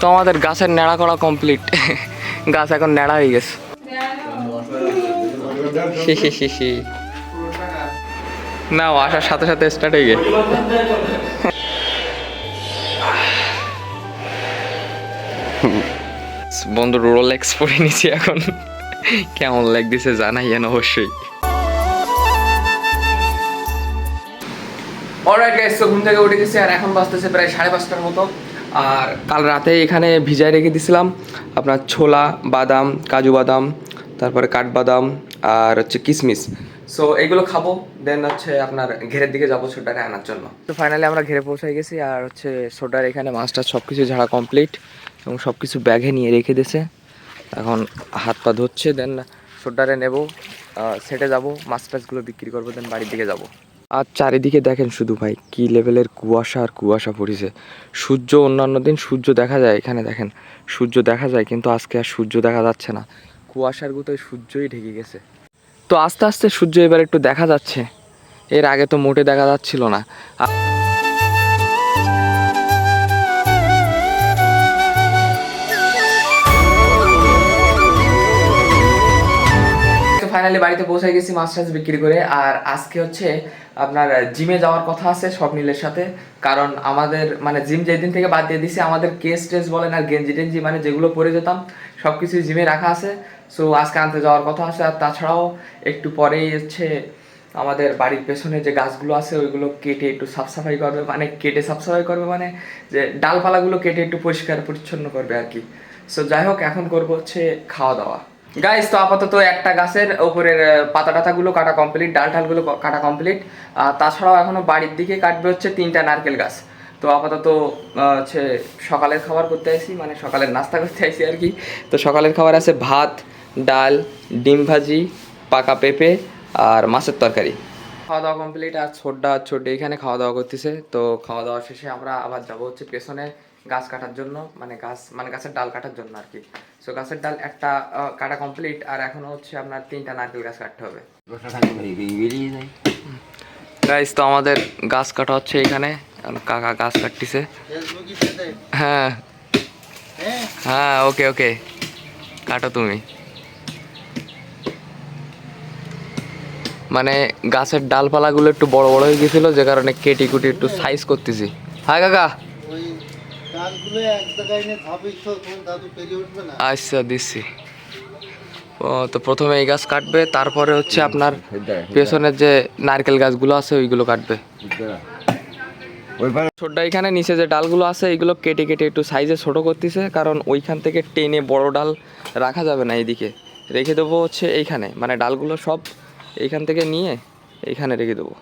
তো আমাদের গাছের নেড়া করা কমপ্লিট গাছ এখন নেড়া হয়ে গেছে। না আসার সাথে সাথে স্টার্ট হয়ে গেছে। বন্ধু রোল এক্স পরে নিছি এখন। কেমন লাগতেছে জানাইয়েন অবশ্যই। অলরাইট গাইস তো ঘুম থেকে উঠে গেছি আর এখন বাজতেছে প্রায় সাড়ে পাঁচটার মতো। আর কাল রাতে এখানে ভিজায় রেখে দিছিলাম আপনার ছোলা, বাদাম, কাজু বাদাম, তারপরে কাঠবাদাম আর হচ্ছে কিশমিশ সো এগুলো খাব দেন হচ্ছে আপনার ঘেরের দিকে যাব সোডারে আনার জন্য। তো ফাইনালি আমরা ঘেরে পৌঁছে গেছি আর হচ্ছে সোডার এখানে মাছটা সব কিছু ঝাড়া কমপ্লিট এবং সব কিছু ব্যাগে নিয়ে রেখে দিয়েছে। এখন হাত পা ধুচ্ছে দেন সোডারে নেব সেটে যাব মাছ টাছগুলো বিক্রি করব দেন বাড়ির দিকে যাব। আর চারিদিকে দেখেন শুধু ভাই, কি লেভেলের কুয়াশা আর কুয়াশা পড়েছে। সূর্য অন্যান্য দিন সূর্য দেখা যায় এখানে দেখেন। সূর্য দেখা যায় কিন্তু আজকে আর সূর্য দেখা যাচ্ছে না। কুয়াশার গুতোয় সূর্যই ঢেকে গেছে। তো আস্তে আস্তে সূর্য এবার একটু দেখা যাচ্ছে। এর আগে তো মোটে দেখা যাচ্ছিল না। ফাইনালি বাড়িতে পৌঁছে গেছি মাছ টাছ বিক্রি করে। আর আজকে হচ্ছে আপনার জিমে যাওয়ার কথা আছে স্বপ্নিলের সাথে। কারণ আমাদের মানে জিম যেদিন থেকে বাদ দিয়ে দিছি, আমাদের কেস টেস বলেন আর গেঞ্জি টেঞ্জি মানে যেগুলো পরে যেতাম সব কিছুই জিমে রাখা আছে। সো আজকে আনতে যাওয়ার কথা আছে। আর তাছাড়াও একটু পরেই হচ্ছে আমাদের বাড়ির পেছনে যে গাছগুলো আছে, ওইগুলো কেটে একটু সাফসাফাই করবে মানে কেটে সাফসাফাই করবে মানে যে ডালপালাগুলো কেটে একটু পরিষ্কার পরিচ্ছন্ন করবে আর কি। সো যাই হোক, এখন করব হচ্ছে খাওয়া দাওয়া। গাইস তো আপাতত একটা গাছের ওপরের পাতা টাতাগুলো কাটা কমপ্লিট ডাল ঠালগুলো ক- কাটা কমপ্লিট আর তাছাড়াও এখনও বাড়ির দিকে কাটবে হচ্ছে তিনটা নারকেল গাছ। তো আপাতত হচ্ছে সকালের খাবার করতে আসি মানে সকালের নাস্তা করতে আসি আর কি। তো সকালের খাবার আছে ভাত, ডাল, ডিম ভাজি, পাকা পেঁপে আর মাছের তরকারি। খাওয়া দাওয়া কমপ্লিট আর ছোট্টা ছোট্টা এখানে খাওয়া দাওয়া করতেছে। তো খাওয়া দাওয়া শেষে আমরা আবার যাব হচ্ছে পেছনে গাছ কাটার জন্য মানে গাছ মানে গাছের ডাল কাটার জন্য আর কি। সো গাছের ডাল একটা কাটা কমপ্লিট আর এখনও হচ্ছে আপনার তিনটা নারকেল গাছ কাটতে হবে। গাইস তো আমাদের গাছ কাটা হচ্ছে এখানে। কাকা গাছ কাটতেছে। হ্যাঁ। হ্যাঁ ওকে ওকে কাটো তুমি। মানে গাছের ডালপালাগুলো একটু বড় বড় হয়ে গেছিল যে কারণে কেটে কুটি একটু সাইজ করতেছি। হাই কাকা। আচ্ছা দিচ্ছি ও, তো প্রথমে এই গাছ কাটবে, তারপরে হচ্ছে আপনার পেছনের যে নারকেল গাছগুলো আছে, ওইগুলো কাটবে। ছোট্ট এখানে, নিচে যে ডালগুলো আছে এইগুলো কেটে কেটে একটু সাইজে ছোট করতেছে, কারণ ওইখান থেকে টেনে বড় ডাল রাখা যাবে না এইদিকে। রেখে দেবো হচ্ছে এইখানে মানে ডালগুলো সব এইখান থেকে নিয়ে এইখানে রেখে দেবো।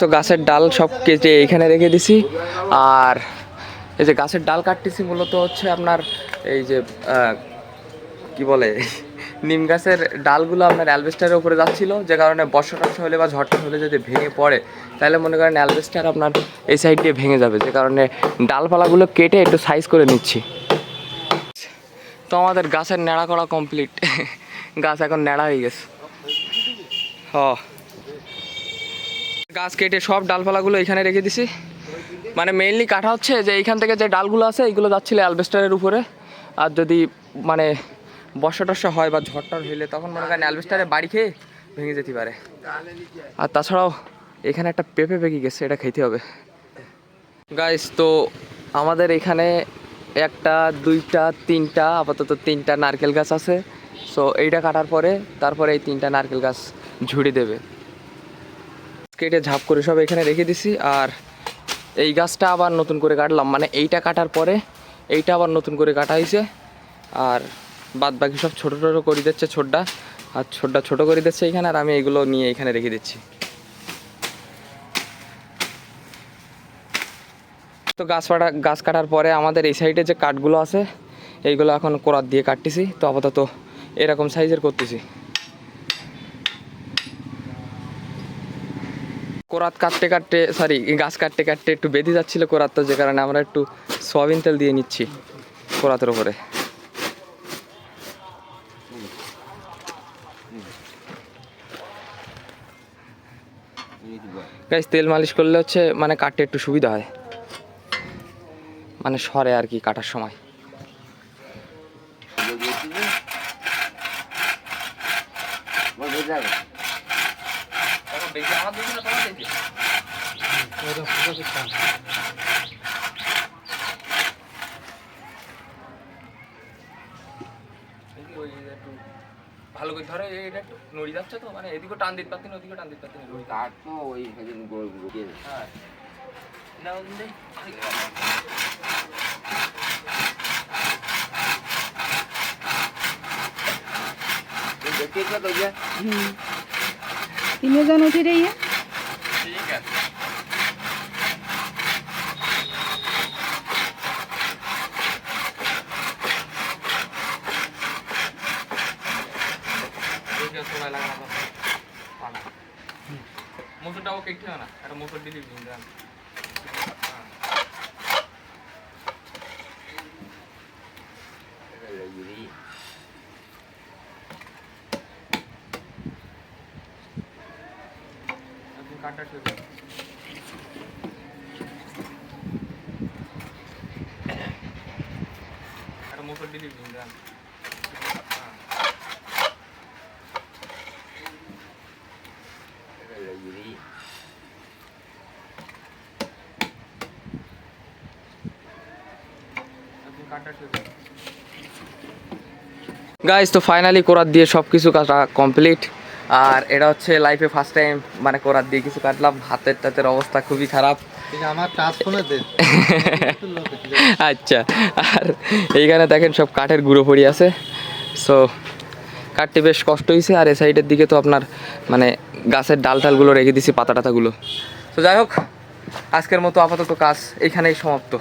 তো গাছের ডাল সব কেটে এখানে রেখে দিছি। আর এই যে গাছের ডাল কাটতেছি মূলত হচ্ছে আপনার এই যে কি বলে, নিম গাছের ডালগুলো আপনার অ্যালবেস্টারের উপরে যাচ্ছিল, যে কারণে বর্ষা টর্ষা হলে বা ঝড়টা হলে যদি ভেঙে পড়ে, তাহলে মনে করেন অ্যালবেস্টার আপনার এই সাইড দিয়ে ভেঙে যাবে, যে কারণে ডালপালাগুলো কেটে একটু সাইজ করে নিচ্ছি। তো আমাদের গাছের নেড়া করা কমপ্লিট গাছ এখন নেড়া হয়ে গেছে। হ। গাছ কেটে সব ডালপালাগুলো এখানে রেখে দিছি। মানে মেইনলি কাটা হচ্ছে যে এইখান থেকে যে ডালগুলো আছে, এইগুলো যাচ্ছিল অ্যালবেস্টারের উপরে। আর যদি মানে বর্ষা টর্ষা হয় বা ঝড় হইলে, তখন মনে করেন অ্যালবেস্টারে বাড়ি খেয়ে ভেঙে যেতে পারে। আর তাছাড়াও এখানে একটা পেঁপে পেকে গেছে, এটা খেতে হবে। গাইস তো আমাদের এখানে একটা, দুইটা, তিনটা, আপাতত তিনটা নারকেল গাছ আছে। সো এইটা কাটার পরে, তারপরে এই তিনটা নারকেল গাছ ঝুড়ি দেবে। কেটে ঝাপ করে সব এখানে রেখে দিছি, আর এই গাছটা আবার নতুন করে কাটলাম। মানে এইটা কাটার পরে এইটা আবার নতুন করে কাটা হয়েছে, আর বাদ বাকি সব ছোটো ছোটো করে দিচ্ছে ছোটটা, আর ছোটটা ছোটো করে দিচ্ছে এখানে, আর আমি এগুলো নিয়ে এখানে রেখে দিচ্ছি। তো গাছ কাটা গাছ কাটার পরে আমাদের এই সাইডে যে কাঠগুলো আছে, এইগুলো এখন কোরাত দিয়ে কাটতেছি। তো আপাতত এরকম সাইজের করতেছি। কোরাত কাটতে কাটতে সরি গাছ কাটতে কাটতে একটু বেঁধে যাচ্ছিল কোরাতটা, যে কারণে আমরা একটু সয়াবিন তেল দিয়ে নিচ্ছি কোরাতের উপরে। গাইস তেল মালিশ করলে হচ্ছে মানে কাটতে একটু সুবিধা হয়। মানে সরে আর কি কাটার সময়। ওই একটু ভালো করে ধরো এটা একটু নড়ি যাচ্ছে তো মানে এদিকে টান দিতে পারতেন ওদিকে টান দিতে পারতেন তার তো ওই হ্যাঁ। না ওদিন तीनों जन সময় লাগে না মোটরটাও কেটে না একটা মোটর দিলি দিন কাটা ঠিক একটা মোটর দিলি দিন গাইস তো ফাইনালি কোরাত দিয়ে সব কিছু কাটা কমপ্লিট আর এটা হচ্ছে লাইফে ফার্স্ট টাইম মানে কোরাত দিয়ে কিছু কাটলাম। হাতের টাতের অবস্থা খুবই খারাপ। আচ্ছা আর এইখানে দেখেন সব কাঠের গুঁড়ো পড়ি আছে। সো কাটতে বেশ কষ্ট হয়েছে আর এ সাইডের দিকে তো আপনার মানে গাছের ডাল টালগুলো রেখে দিছি পাতা টাতাগুলো তো যাই হোক আজকের মতো আপাতত কাজ এখানেই সমাপ্ত।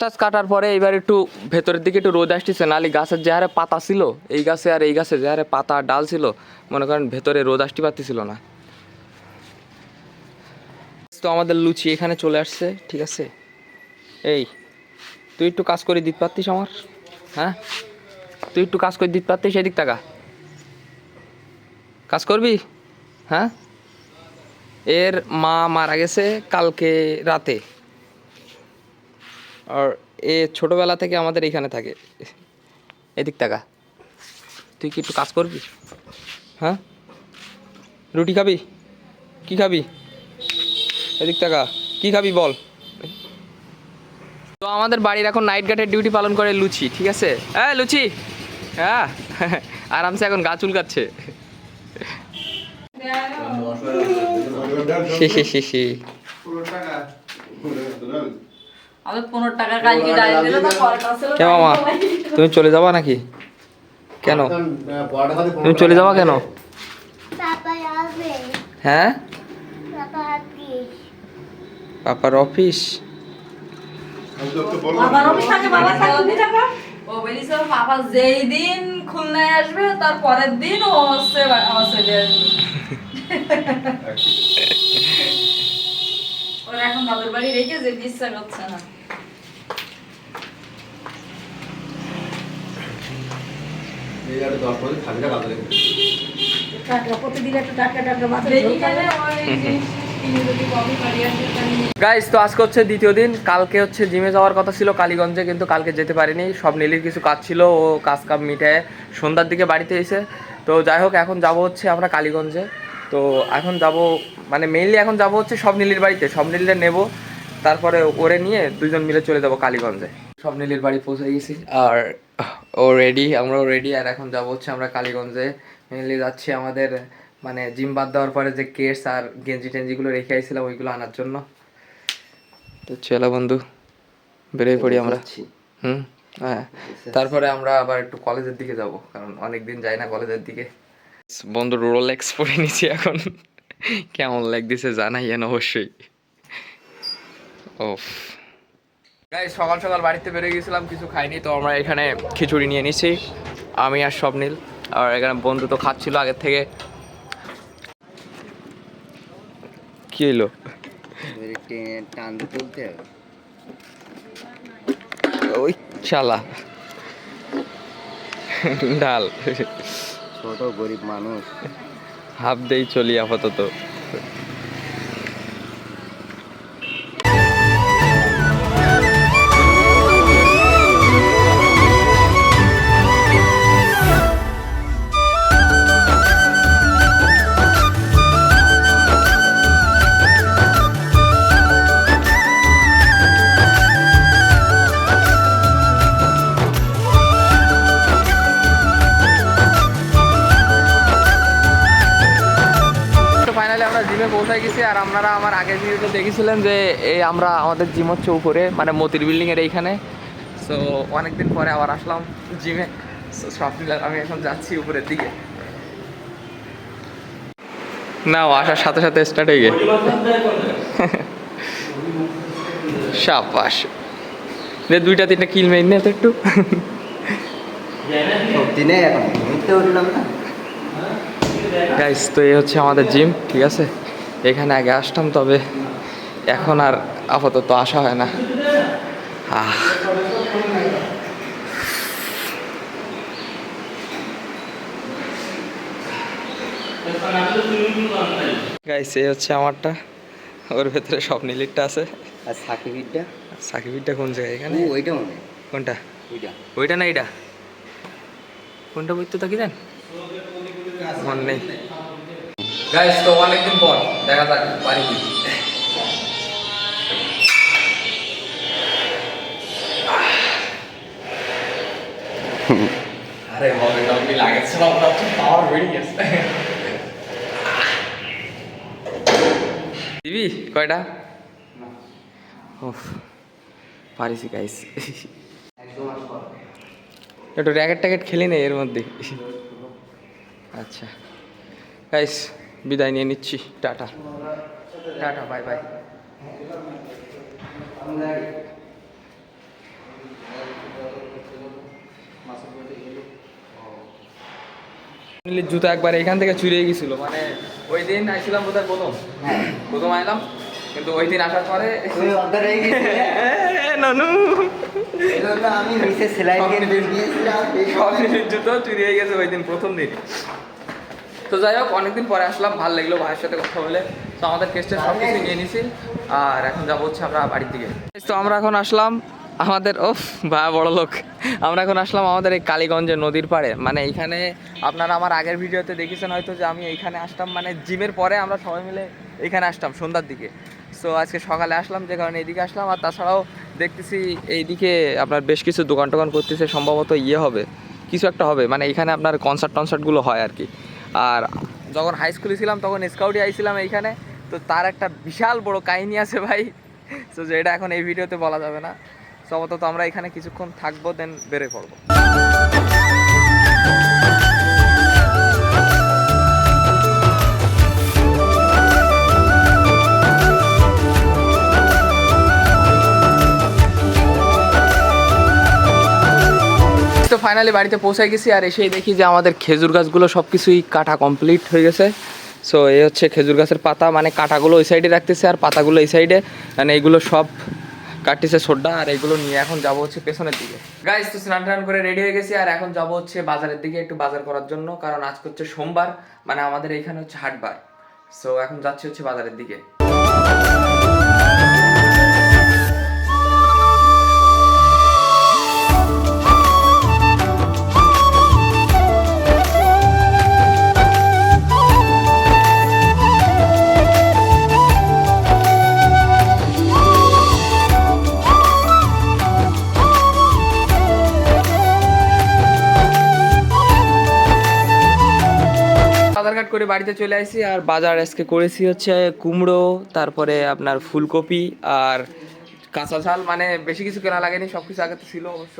টাচ কাটার পরে এবার একটু ভেতরের দিকে একটু রোদ আসতেছে, নালি গাছের যে হারে পাতা ছিল, এই গাছে আর এই গাছে যে হারে পাতা ডাল ছিল, মনে করেন ভেতরে রোদ আসতে পারতেছিল না। তো আমাদের লুচি এখানে চলে আসছে, ঠিক আছে? এই, তুই একটু কাজ করে দিতে পারতিস আমার? হ্যাঁ? তুই একটু কাজ করে দিতে পারতিস এদিক টাকা কাজ করবি? হ্যাঁ? এর মা মারা গেছে কালকে রাতে। আর এ ছোটবেলা থেকে আমাদের এখানে থাকে। এদিক টাকা তুই কি একটু কাজ করবি? হ্যাঁ? রুটি খাবি? কি খাবি? এদিক টাকা কি খাবি বল? তো আমাদের বাড়ির এখন নাইট গার্ডের ডিউটি পালন করে লুচি ঠিক আছে? হ্যাঁ লুচি! হ্যাঁ? আরামসে এখন গা চুলকাচ্ছে। হি হি হি হি। মামা? তুমি চলে যাবা নাকি? কেন? তুমি চলে যাবা কেন? হ্যাঁ? পাপার অফিস? পাপা যেই দিন খুলনায় আসবে তার পরের দিন ও আসবে। ওর এখন বাবার বাড়ি রেখে যেতে ইচ্ছা করছে না। গাইস তো আজকে হচ্ছে দ্বিতীয় দিন। কালকে হচ্ছে জিমে যাওয়ার কথা ছিল কালীগঞ্জে কিন্তু কালকে যেতে পারিনি। সব নীলির কিছু কাজ ছিল ও কাজ কাম মিটায় সন্ধ্যার দিকে বাড়িতে এসে। তো যাই হোক এখন যাব হচ্ছে আমরা কালীগঞ্জে। তো এখন যাব মানে মেইনলি এখন যাব হচ্ছে সব নীলির বাড়িতে। সব নীলিরে নেব তারপরে ওরে নিয়ে দুজন মিলে চলে যাব কালীগঞ্জে। স্বপ্নীলির বাড়ি পৌঁছে গেছি আর ও রেডি আমরাও রেডি আর এখন যাব হচ্ছে আমরা কালীগঞ্জে। মেনলি যাচ্ছি আমাদের মানে জিম বাদ দেওয়ার পরে যে কেস আর গেঞ্জি টেঞ্জিগুলো রেখে আইছিলাম ওইগুলো আনার জন্য। তো চলো বন্ধু বেরিয়ে পড়ি আমরা। হুম? হ্যাঁ। তারপরে আমরা আবার একটু কলেজের দিকে যাব কারণ অনেক দিন যাই না কলেজের দিকে। বন্ধু রোলেক্স পরে নিছি এখন। কেমন লাগতেছে জানাইয়েন অবশ্যই। ওফ। গাইস সকাল সকাল বাড়িতে বেরিয়ে গেছিলাম কিছু খাইনি তো আমরা এখানে খিচুড়ি নিয়ে নিছি আমি আর স্বপ্নীল। আর এখানে বন্ধু তো খাচ্ছিল আগের থেকে। কি হইল? টান তুলতে ওই শালা। ডাল। ছোট গরিব মানুষ। হাফ দেই চলি আপাতত। আমরা গেছি আর আপনারা আমার আগের ভিডিওতে দেখেছিলেন যে এই আমরা আমাদের জিম হচ্ছে উপরে মানে মতির বিল্ডিং এর এইখানে। সো অনেকদিন পরে আবার আসলাম জিমে সব মিলে আমি এখন যাচ্ছি উপরের দিকে। না আসার সাথে সাথে স্টার্ট হয়ে গেছে। সাবাস। যে দুইটা তিনটা কিল মেইন নে তো একটু। গাইস তো এই হচ্ছে আমাদের জিম ঠিক আছে? এখানে আগে আসতাম তবে এখন আর আপাতত আসা হয় না। আহ। গাইস এই হচ্ছে আমারটা। ওর ভেতরে সব নীলিরটা আছে। আর সাকিবিরটা সাকিবিরটা কোন জায়গায়? এখানে? ওইটা মনে কোনটা? ওইটা। ওইটা না এইটা? কোনটা বইতে তা কি জান? মন নেই। গাইস তো অনেকদিন পর দেখা যাক পারি কি। আরে হবে না আপনি লাগাচ্ছে না? আপনার তো পাওয়ার বেড়ে গেছে। দিবি? কয়টা? পারিছি গাইস একটু র্যাকেট ট্যাকেট খেলি নেই এর মধ্যে। আচ্ছা। গাইস বিদায় নিয়ে নিচ্ছি টাটা। Tata bye bye. জুতো একবার এখান থেকে চুরিয়ে গেছিল মানে ওই দিন আইছিলাম বোধহয় প্রথম। প্রথম আইলাম কিন্তু ওই দিন আসার পরে হয়ে নানু। আমি নিচে সেলাই জুতো চুরি হয়ে গেছে ওই দিন প্রথম দিন। তো যাই হোক অনেকদিন পরে আসলাম ভালো লাগল ভাইয়ের সাথে কথা বলে। তো আমাদের কেসটা সব কিছু নিয়ে নিছি। আর এখন যাব হচ্ছে আমরা বাড়ির দিকে। তো আমরা এখন আসলাম আমাদের ও বা বড় লোক। আমরা এখন আসলাম আমাদের এই কালীগঞ্জের নদীর পাড়ে। মানে এইখানে আপনারা আমার আগের ভিডিওতে দেখেছেন হয়তো যে আমি এইখানে আসতাম মানে জিমের পরে আমরা সবাই মিলে এইখানে আসতাম সন্ধ্যার দিকে। সো আজকে সকালে আসলাম যে কারণে এইদিকে আসলাম। আর তাছাড়াও দেখতেছি এইদিকে আপনার বেশ কিছু দোকান টোকান করতেছে সম্ভবত ইয়ে হবে কিছু একটা হবে। মানে এখানে আপনার কনসার্ট টনসার্টগুলো হয় আর কি। আর যখন হাই স্কুলে ছিলাম, তখন স্কাউটে আইছিলাম এইখানে। তো তার একটা বিশাল বড় কাহিনী আছে ভাই। তো যেটা এখন এই ভিডিওতে বলা যাবে না। সম্ভবত আমরা এখানে কিছুক্ষণ থাকব দেন বেড়ে পড়ব। তো ফাইনালি বাড়িতে পৌঁছে গেছি আর এসেই দেখি যে আমাদের খেজুর গাছগুলো সব কিছুই কাটা কমপ্লিট হয়ে গেছে। সো এই হচ্ছে খেজুর গাছের পাতা মানে কাটাগুলো ওই সাইডে রাখতেছে আর পাতাগুলো এই সাইডে মানে এইগুলো সব কাটতেছে সোডা আর এইগুলো নিয়ে এখন যাব হচ্ছে পেছনের দিকে। গাইস তো স্নান টান করে রেডি হয়ে গেছি আর এখন যাব হচ্ছে বাজারের দিকে একটু বাজার করার জন্য। কারণ আজকে হচ্ছে সোমবার মানে আমাদের এইখানে হচ্ছে হাটবার। সো এখন যাচ্ছি হচ্ছে বাজারের দিকে। করে বাড়িতে চলে আসি আর বাজার আজকে করেছি হচ্ছে কুমড়ো, তারপরে আপনার ফুলকপি আর কাঁচা ঝাল মানে বেশি কিছু কেনা লাগেনি সব কিছু আগে তো ছিল অবশ্য।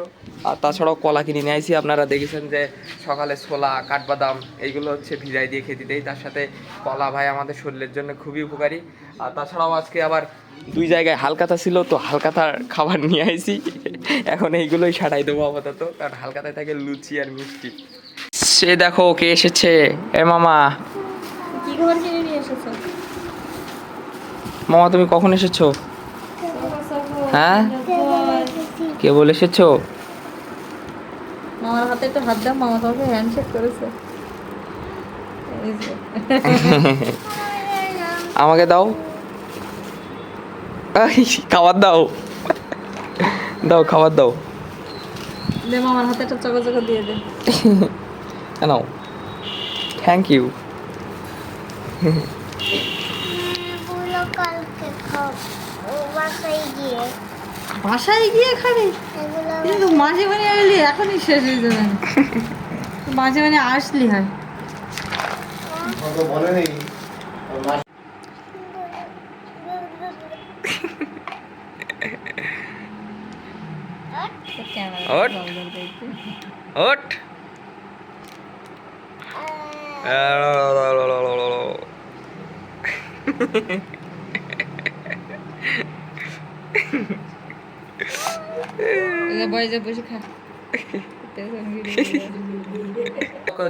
আর তাছাড়াও কলা কিনে নিয়ে আসি আপনারা দেখেছেন যে সকালে ছোলা, কাঠবাদাম, এইগুলো হচ্ছে ভিজাই দিয়ে খেতে দেই। তার সাথে কলা ভাই আমাদের শরীরের জন্য খুবই উপকারী। আর তাছাড়াও আজকে আবার দুই জায়গায় হালকাতা ছিল, তো হালকাতার খাবার নিয়ে আইছি। এখন এইগুলোই সাটাই দেবো আপাতত, কারণ হালকাতায় থাকে লুচি আর মিষ্টি। সে দেখো কে এসেছে। এ মামা। কি খাবার কিনে নিয়ে এসেছ। মামা তুমি কখন এসেছ? হ্যাঁ? কে বলে এসেছ? মামার হাতে একটু হাত দাও মামা তোমাকে হ্যান্ডশেক করেছে। আমাকে দাও। খাবার দাও। দাও খাবার দাও। দে মামার হাতে একটা চকো চকো দিয়ে দে। নাও থ্যাংক ইউ বাসায় গিয়ে খাবি? কিন্তু মাঝে মাঝে এলি এখনই শেষ হয়ে যাবে। মাঝে মাঝে আসলি হয়। তো বলে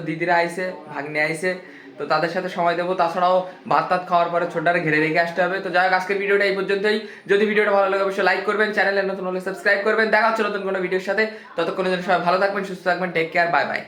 দিদিরা আইসে ভাগ্নে আইসে তো তাদের সাথে সময় দেবো। তাছাড়াও ভাত তাত খাওয়ার পরে ছোটটারে ঘিরে রেখে আসতে হবে। তো যাই হোক, আজকের ভিডিওটা এই পর্যন্তই। যদি ভিডিওটা ভালো লাগে, অবশ্যই লাইক করবেন চ্যানেলে নতুন হলে সাবস্ক্রাইব করবেন। দেখা হচ্ছে নতুন কোনো ভিডিওর সাথে। ততক্ষণের জন্য সবাই ভালো থাকবেন, সুস্থ থাকবেন টেক কেয়ার বাই বাই